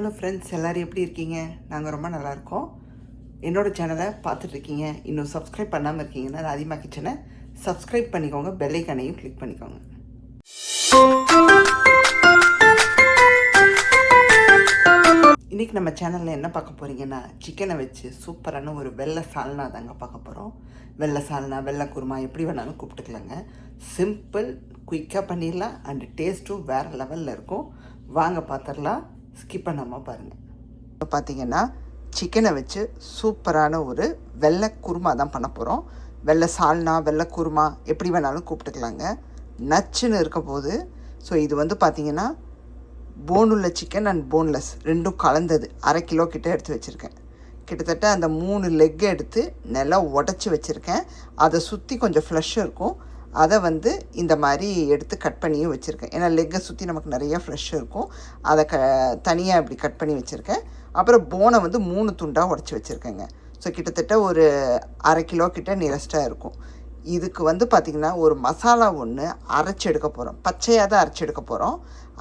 Hello friends எல்லோரும் எப்படி இருக்கீங்க? நாங்கள் ரொம்ப நல்லாயிருக்கோம் என்னோடய சேனலை பார்த்துட்ருக்கீங்க. இன்னும் சப்ஸ்கிரைப் பண்ணாமல் இருக்கீங்கன்னா ராதிமா கிச்சனை சப்ஸ்கிரைப் பண்ணிக்கோங்க. பெல்லைக்கனையும் கிளிக் பண்ணிக்கோங்க. இன்றைக்கி நம்ம சேனலில் என்ன பார்க்க போகிறீங்கன்னா சிக்கனை வச்சு சூப்பரான ஒரு வெள்ளை சால்னா தாங்க பார்க்க போகிறோம் வெள்ளை சால்னா வெள்ளை குருமா எப்படி வேணாலும் கூப்பிட்டுக்கலாங்க. சிம்பிள் குயிக்காக பண்ணிடலாம். அண்ட் டேஸ்ட்டும் வேறு லெவலில் இருக்கும். வாங்க பார்த்துடலாம். ஸ்கிப் பண்ணாமல் பாருங்கள் இப்போ பார்த்தீங்கன்னா சிக்கனை வச்சு சூப்பரான ஒரு வெள்ளை குருமா தான் பண்ண போகிறோம் வெள்ளை சால்னா வெள்ளை குருமா எப்படி வேணாலும் கூப்பிட்டுக்கலாங்க. நச்சுன்னு இருக்க போது ஸோ இது வந்து பார்த்தீங்கன்னா போனுள்ள சிக்கன் அண்ட் போன்லெஸ் ரெண்டும் கலந்தது. அரை கிலோ கிட்ட எடுத்து வச்சுருக்கேன். கிட்டத்தட்ட அந்த மூணு லெக் எடுத்து நல்லா உடச்சி வச்சுருக்கேன். அதை சுற்றி கொஞ்சம் ஃப்ளஷ் இருக்கும். அதை வந்து இந்த மாதிரி எடுத்து கட் பண்ணியும் வச்சுருக்கேன். ஏன்னா லெக்கை சுற்றி நமக்கு நிறையா ஃப்ளஷ் இருக்கும். அதை க தனியாக இப்படி கட் பண்ணி வச்சுருக்கேன். அப்புறம் போனை வந்து மூணு துண்டாக உடச்சி வச்சுருக்கேங்க. ஸோ கிட்டத்தட்ட ஒரு அரை கிலோ கிட்ட நியரஸ்ட்டாக இருக்கும். இதுக்கு வந்து பார்த்திங்கன்னா ஒரு மசாலா ஒன்று அரைச்சி எடுக்க போகிறோம் பச்சையாக தான் அரைச்சி எடுக்க போகிறோம்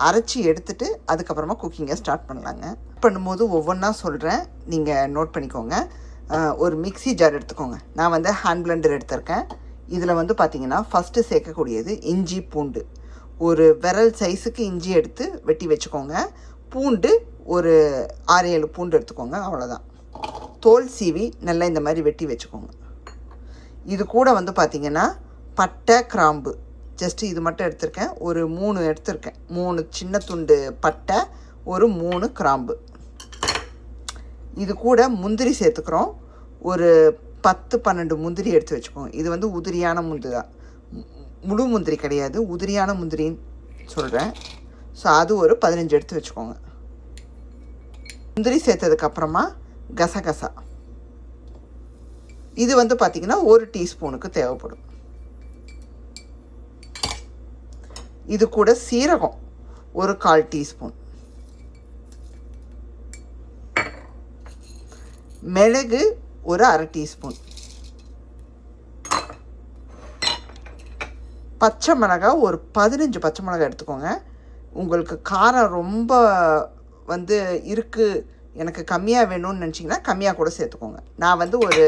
அரைச்சி எடுத்துட்டு அதுக்கப்புறமா குக்கிங்கை ஸ்டார்ட் பண்ணலாங்க. பண்ணும்போது ஒவ்வொன்றா சொல்கிறேன் நீங்கள் நோட் பண்ணிக்கோங்க. ஒரு மிக்ஸி ஜார் எடுத்துக்கோங்க. நான் வந்து ஹேண்ட் பிளண்டர் எடுத்திருக்கேன். இதில் வந்து பார்த்திங்கன்னா ஃபஸ்ட்டு சேர்க்கக்கூடியது இஞ்சி பூண்டு. ஒரு விரல் சைஸுக்கு இஞ்சி எடுத்து வெட்டி வச்சுக்கோங்க. பூண்டு ஒரு ஆறு ஏழு பூண்டு எடுத்துக்கோங்க அவ்வளோதான் தோல் சீவி நல்லா இந்த மாதிரி வெட்டி வச்சுக்கோங்க. இது கூட வந்து பார்த்திங்கன்னா பட்டை கிராம்பு. ஜஸ்ட் இது மட்டும் எடுத்திருக்கேன். ஒரு மூணு எடுத்திருக்கேன். மூணு சின்ன துண்டு பட்டை ஒரு மூணு கிராம்பு. இது கூட முந்திரி சேர்த்துக்கிறோம். ஒரு பத்து பன்னெண்டு முந்திரி எடுத்து வச்சுக்கோங்க. இது வந்து உதிரியான முந்திரி தான். முழு முந்திரி கிடையாது. உதிரியான முந்திரின்னு சொல்கிறேன் ஸோ அது ஒரு பதினஞ்சு எடுத்து வச்சுக்கோங்க. முந்திரி சேர்த்ததுக்கப்புறமா கசகசா. இது வந்து பார்த்திங்கன்னா ஒரு டீஸ்பூனுக்கு தேவைப்படும். இது கூட சீரகம் ஒரு கால் டீஸ்பூன். மிளகு ஒரு அரை டீஸ்பூன். பச்சை மிளகாய் ஒரு பதினஞ்சு பச்சை மிளகாய் எடுத்துக்கோங்க. உங்களுக்கு காரம் ரொம்ப வந்து இருக்குது எனக்கு கம்மியாக வேணும்னு நினச்சிங்கன்னா கம்மியாக கூட சேர்த்துக்கோங்க. நான் வந்து ஒரு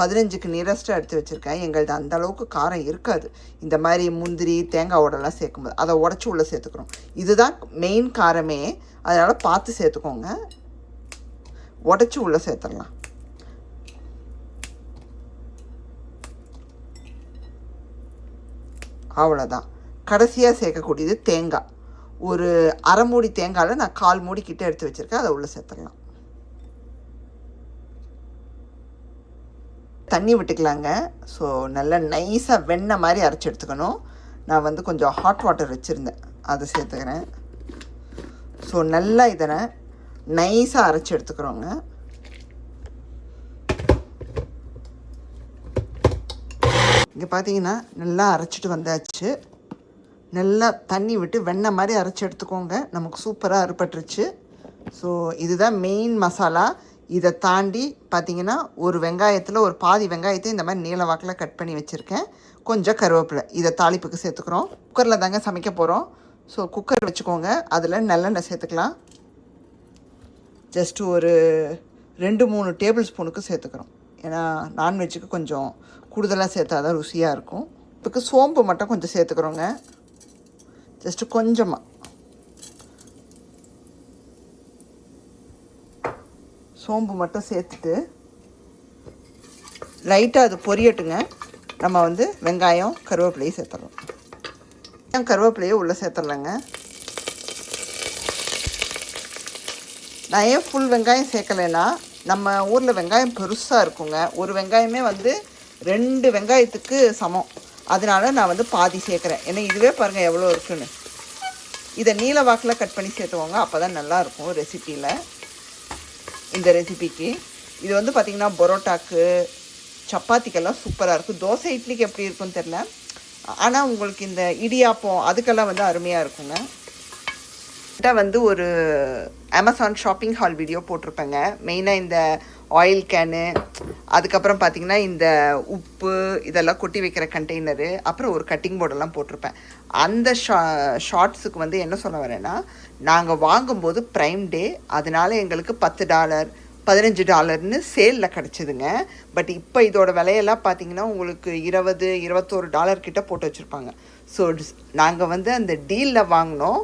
பதினஞ்சுக்கு நியரஸ்ட்டாக எடுத்து வச்சுருக்கேன். எங்களது அந்த அளவுக்கு காரம் இருக்காது. இந்த மாதிரி முந்திரி தேங்காய் உடலாம் சேர்க்கும்போது அதை உடச்சி உள்ளே சேர்த்துக்கிறோம் இதுதான் மெயின் காரமே. அதனால் பார்த்து சேர்த்துக்கோங்க. உடச்சி உள்ளே சேர்த்துடலாம். அவ்வளோதான் கடைசியாக சேர்க்கக்கூடியது தேங்காய் ஒரு அரை மூடி தேங்காயில் நான் கால் மூடி கிட்ட எடுத்து வச்சுருக்கேன். அதை உள்ளே சேர்த்துடலாம். தண்ணி விட்டுக்கலாங்க. ஸோ நல்லா நைஸாக வெண்ணெய் மாதிரி அரைச்சி எடுத்துக்கணும். நான் வந்து கொஞ்சம் ஹாட் வாட்டர் வச்சுருந்தேன். அதை சேர்த்துக்கிறேன். ஸோ நல்லா இதனை நைஸாக அரைச்சி எடுத்துக்கிறோங்க. இங்கே பார்த்தீங்கன்னா நல்லா அரைச்சிட்டு வந்தாச்சு. நல்லா தண்ணி விட்டு வெண்ணெய் மாதிரி அரைச்சி எடுத்துக்கோங்க. நமக்கு சூப்பராக அறுபட்டுருச்சு. ஸோ இதுதான் மெயின் மசாலா இதை தாண்டி பார்த்தீங்கன்னா ஒரு வெங்காயத்தில் ஒரு பாதி வெங்காயத்தை இந்த மாதிரி நீல வாக்கில் கட் பண்ணி வச்சுருக்கேன். கொஞ்சம் கருவேப்பிலை. இதை தாளிப்புக்கு சேர்த்துக்கிறோம். குக்கரில் தாங்க சமைக்க போகிறோம் ஸோ குக்கர் வச்சுக்கோங்க. அதில் நல்லெண்ணெய் சேர்த்துக்கலாம். ஜஸ்ட்டு ஒரு ரெண்டு மூணு டேபிள் ஸ்பூனுக்கு சேர்த்துக்கிறோம். ஏன்னா நான்வெஜ்ஜுக்கு கொஞ்சம் கூடுதலாக சேர்த்தா தான் ருசியாக இருக்கும். இதுக்கு சோம்பு மட்டும் கொஞ்சம் சேர்த்துக்கிறோங்க. ஜஸ்ட்டு கொஞ்சமாக சோம்பு மட்டும் சேர்த்துட்டு லைட்டாக அது பொரியட்டுங்க. நம்ம வந்து வெங்காயம் கருவேப்பிலையும் சேர்த்துறோம் வெங்காயம் கருவேப்பிலையும் உள்ளே சேர்த்துடலாங்க. நான் ஏன் ஃபுல் வெங்காயம் சேர்க்கலைன்னா நம்ம ஊரில் வெங்காயம் பெருசாக இருக்குங்க. ஒரு வெங்காயமே வந்து ரெண்டு வெங்காயத்துக்கு சமம். அதனால நான் வந்து பாதி சேர்க்குறேன். ஏன்னா இதுவே பாருங்கள் எவ்வளோ இருக்குன்னு. இதை நீல வாக்கில் கட் பண்ணி சேர்த்துவோங்க அப்போ தான் நல்லாயிருக்கும் ரெசிப்பியில் இந்த ரெசிபிக்கு. இது வந்து பார்த்திங்கன்னா பரோட்டாக்கு சப்பாத்திக்கெல்லாம் சூப்பராக இருக்கும். தோசை இட்லிக்கு எப்படி இருக்குன்னு தெரில ஆனால் உங்களுக்கு இந்த இடியாப்பம் அதுக்கெல்லாம் வந்து அருமையாக இருக்குங்க. கிட்ட வந்து ஒரு அமேசான் ஷாப்பிங் ஹால் வீடியோ போட்டிருப்பேங்க. மெயினாக இந்த ஆயில் கேனு அதுக்கப்புறம் பார்த்தீங்கன்னா இந்த உப்பு இதெல்லாம் கொட்டி வைக்கிற கண்டெய்னரு அப்புறம் ஒரு கட்டிங் போர்டெல்லாம் போட்டிருப்பேன். அந்த ஷா ஷார்ட்ஸுக்கு வந்து என்ன சொல்ல வரேன்னா நாங்கள் வாங்கும்போது ப்ரைம் டே அதனால எங்களுக்கு பத்து டாலர் பதினஞ்சு டாலர்னு சேலில் கிடச்சிதுங்க. பட் இப்போ இதோட விலையெல்லாம் பார்த்தீங்கன்னா உங்களுக்கு இருபது இருபத்தோரு டாலர் கிட்ட போட்டு வச்சுருப்பாங்க. ஸோ நாங்கள் வந்து அந்த டீலில் வாங்கினோம்.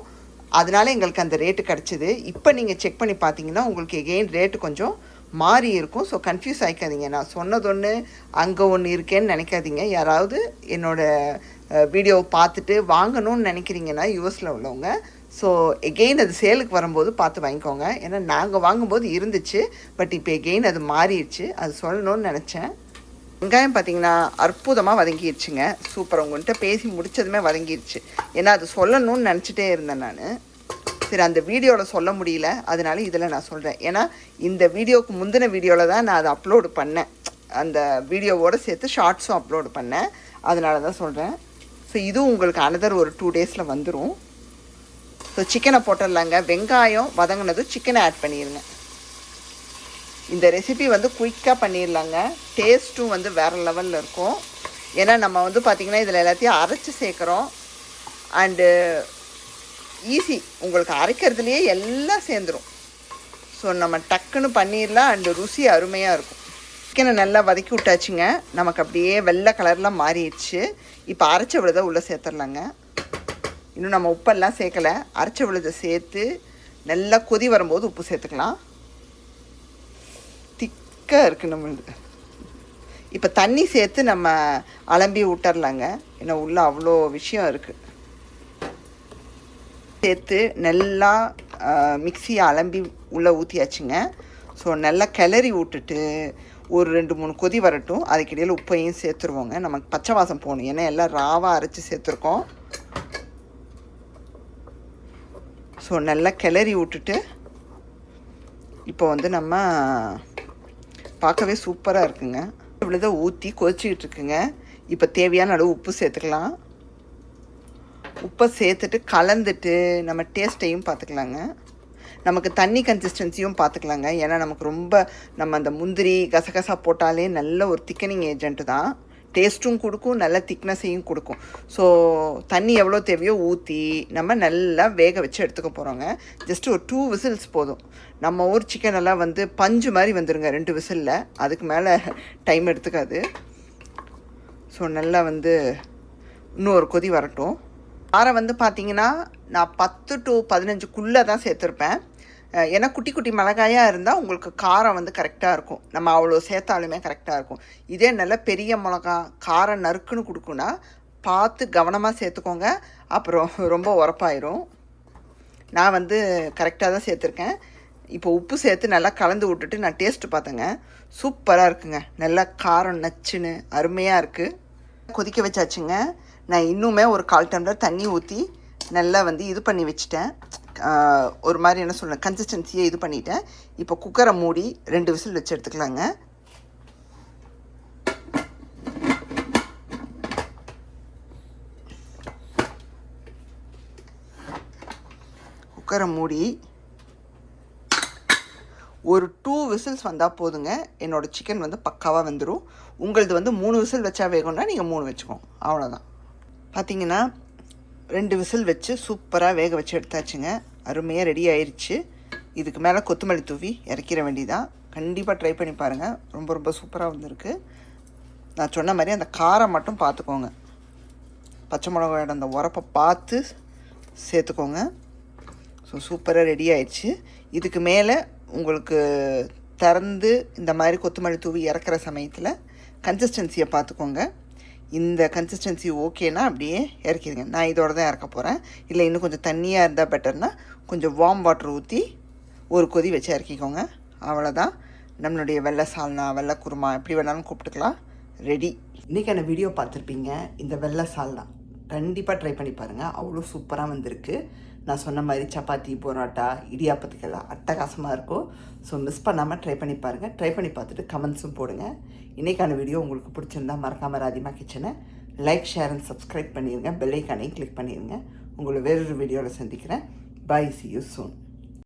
அதனால எங்களுக்கு அந்த ரேட்டு கிடச்சிது. இப்போ நீங்கள் செக் பண்ணி பார்த்தீங்கன்னா உங்களுக்கு எகெயின் ரேட்டு கொஞ்சம் மாறி இருக்கும். ஸோ கன்ஃபியூஸ் ஆகிக்காதீங்க நான் சொன்னதொன்று அங்கே ஒன்று இருக்கேன்னு நினைக்காதீங்க. யாராவது என்னோடய வீடியோவை பார்த்துட்டு வாங்கணும்னு நினைக்கிறீங்கன்னா யூஎஸில் உள்ளவங்க. ஸோ எகெயின் அது சேலுக்கு வரும்போது பார்த்து வாங்கிக்கோங்க. ஏன்னா நாங்கள் வாங்கும்போது இருந்துச்சு. பட் இப்போ எகெயின் அது மாறிடுச்சு. அது சொல்லணும்னு நினச்சேன். வெங்காயம் பார்த்தீங்கன்னா அற்புதமாக வதங்கிடுச்சுங்க சூப்பர் உங்கள்கிட்ட பேசி முடிச்சதுமே வதங்கிடுச்சு ஏன்னா அது சொல்லணும்னு நினச்சிட்டே இருந்தேன் நான். சரி அந்த வீடியோவில் சொல்ல முடியல. அதனால இதில் நான் சொல்கிறேன் ஏன்னா இந்த வீடியோவுக்கு முந்தின வீடியோவில் தான் நான் அதை அப்லோடு பண்ணேன். அந்த வீடியோவோடு சேர்த்து ஷார்ட்ஸும் அப்லோடு பண்ணேன். அதனால தான் சொல்கிறேன் ஸோ இதுவும் உங்களுக்கு அனதர் ஒரு டூ டேஸில் வந்துடும் ஸோ சிக்கனை போட்டுடலாங்க. வெங்காயம் வதங்கினதும் சிக்கனை ஆட் பண்ணிடுங்க இந்த ரெசிபி வந்து குயிக்காக பண்ணிடலாங்க டேஸ்ட்டும் வந்து வேறு லெவலில் இருக்கும். ஏன்னா நம்ம வந்து பார்த்திங்கன்னா இதில் எல்லாத்தையும் அரைச்சி சேர்க்குறோம். அண்டு ஈஸி உங்களுக்கு அரைக்கிறதுலையே எல்லாம் சேர்ந்துடும் ஸோ நம்ம டக்குன்னு பண்ணிடலாம் அண்டு ருசி அருமையாக இருக்கும். சிக்கனை நல்லா வதக்கி விட்டாச்சுங்க. நமக்கு அப்படியே வெள்ளை கலர்லாம் மாறிடுச்சு. இப்போ அரைச்ச விழுதை உள்ளே சேர்த்துடலாங்க இன்னும் நம்ம உப்பெல்லாம் சேர்க்கலை. அரைச்ச விழுதை சேர்த்து நல்லா கொதி வரும்போது உப்பு சேர்த்துக்கலாம். திக்காக இருக்குது நம்மளுது. இப்போ தண்ணி சேர்த்து நம்ம அலம்பி விட்டுறலாங்க ஏன்னா உள்ளே அவ்வளோ விஷயம் இருக்குது சேர்த்து நல்லா மிக்சியை அலம்பி உள்ளே ஊற்றியாச்சுங்க ஸோ நல்லா கிளறி விட்டுட்டு ஒரு ரெண்டு மூணு கொதி வரட்டும். அதுக்கிடையில் உப்பையும் சேர்த்துருவோங்க. நமக்கு பச்சை வாசம் போகணும். ஏன்னா எல்லாம் ராவாக அரைச்சி சேர்த்துருக்கோம். ஸோ நல்லா கிளறி விட்டுட்டு இப்போ வந்து நம்ம பார்க்கவே சூப்பராக இருக்குங்க. இவ்வளோதான் ஊற்றி கொதிச்சிக்கிட்டு இருக்குங்க. இப்போ தேவையான அளவு உப்பு சேர்த்துக்கலாம். உப்பை சேர்த்துட்டு கலந்துட்டு நம்ம டேஸ்ட்டையும் பார்த்துக்கலாங்க. நமக்கு தண்ணி கன்சிஸ்டன்சியும் பார்த்துக்கலாங்க. ஏன்னா நமக்கு ரொம்ப நம்ம அந்த முந்திரி கசகசா போட்டாலே நல்ல ஒரு திக்கனிங் ஏஜென்ட் தான். டேஸ்ட்டும் கொடுக்கும் நல்ல திக்னஸையும் கொடுக்கும். ஸோ தண்ணி எவ்வளோ தேவையோ ஊற்றி நம்ம நல்லா வேக வச்சு எடுத்துக்க போகிறோங்க ஜஸ்ட்டு ஒரு டூ விசில்ஸ் போதும். நம்ம ஊர் சிக்கன் எல்லாம் வந்து பஞ்சு மாதிரி வந்துடுங்க ரெண்டு விசிலில் அதுக்கு மேலே டைம் எடுத்துக்காது. ஸோ நல்லா வந்து இன்னும் ஒரு கொதி வரட்டும். காரம் வந்து பார்த்தீங்கன்னா நான் பத்து டு பதினஞ்சுக்குள்ளே தான் சேர்த்துருப்பேன். ஏன்னா குட்டி குட்டி மிளகாயாக இருந்தால் உங்களுக்கு காரம் வந்து கரெக்டாக இருக்கும். நம்ம அவ்வளோ சேர்த்தாலுமே கரெக்டாக இருக்கும். இதே நல்ல பெரிய மிளகா காரம் நறுக்குன்னு கொடுக்குன்னா பார்த்து கவனமாக சேர்த்துக்கோங்க. அப்புறம் ரொம்ப உரப்பாயிரும். நான் வந்து கரெக்டாக தான் சேர்த்துருக்கேன். இப்போ உப்பு சேர்த்து நல்லா கலந்து விட்டுட்டு நான் டேஸ்ட்டு பார்த்தேங்க சூப்பராக இருக்குங்க. நல்லா காரம் நச்சுன்னு அருமையாக இருக்குது கொதிக்க வச்சாச்சுங்க. நான் இன்னுமே ஒரு கால் டம்ளர் தண்ணி ஊற்றி நல்லா வந்து இது பண்ணி வச்சுட்டேன். ஒரு மாதிரி என்ன சொல்கிறேன் கன்சிஸ்டன்சியை இது பண்ணிட்டேன். இப்போ குக்கரை மூடி ரெண்டு விசில் வச்சு எடுத்துக்கலாங்க. குக்கரை மூடி ஒரு டூ விசில்ஸ் வந்தால் போதுங்க. என்னோடய சிக்கன் வந்து பக்காவாக வந்துடும் உங்களது வந்து மூணு விசில் வச்சா வேகணும்னா நீங்கள் மூணு வச்சுக்கோங்க. அவ்வளோதான் பார்த்தீங்கன்னா ரெண்டு விசில் வச்சு சூப்பராக வேக வச்சு எடுத்தாச்சுங்க. அருமையாக ரெடி ஆயிடுச்சு இதுக்கு மேலே கொத்தமல்லி தூவி இறக்கிற வேண்டிதான் கண்டிப்பாக ட்ரை பண்ணி பாருங்கள் ரொம்ப ரொம்ப சூப்பராக வந்திருக்கு. நான் சொன்ன மாதிரி அந்த காரம் மட்டும் பார்த்துக்கோங்க பச்சை மிளகாயோட அந்த உரப்பை பார்த்து சேர்த்துக்கோங்க. ஸோ சூப்பராக ரெடி ஆயிடுச்சு இதுக்கு மேலே உங்களுக்கு திறந்து இந்த மாதிரி கொத்தமல்லி தூவி இறக்குற சமயத்தில் கன்சிஸ்டன்சியை பார்த்துக்கோங்க இந்த கன்சிஸ்டன்சி ஓகேனா அப்படியே இறக்கிடுங்க நான் இதோட தான் இறக்க போகிறேன் இல்லை இன்னும் கொஞ்சம் தண்ணியாக இருந்தால் பெட்டர்னா கொஞ்சம் வார்ம் வாட்டர் ஊற்றி ஒரு கொதி வச்சு இறக்கிக்கோங்க. அவ்வளோதான் நம்மளுடைய வெள்ளை சால்னா வெள்ளை குருமா எப்படி வேணாலும் கூப்பிட்டுக்கலாம். ரெடி இன்றைக்கான வீடியோ பார்த்துருப்பீங்க. இந்த வெள்ளை சால்னா கண்டிப்பாக ட்ரை பண்ணி பாருங்கள் அவ்வளோ சூப்பராக வந்திருக்கு. நான் சொன்ன மாதிரி சப்பாத்தி பரோட்டா இடியாப்பத்துக்கெல்லாம் அட்டகாசமாக இருக்கும். ஸோ மிஸ் பண்ணாமல் ட்ரை பண்ணி பாருங்கள் ட்ரை பண்ணி பார்த்துட்டு கமெண்ட்ஸும் போடுங்க. இன்றைக்கான வீடியோ உங்களுக்கு பிடிச்சிருந்தா மறக்காமல் ராதிமா கிச்சனை லைக் ஷேர் அண்ட் சப்ஸ்கிரைப் பண்ணிடுங்க பெல்லைக்கானையும் கிளிக் பண்ணிடுங்க உங்களை வேறொரு வீடியோவில் சந்திக்கிறேன். By C you soon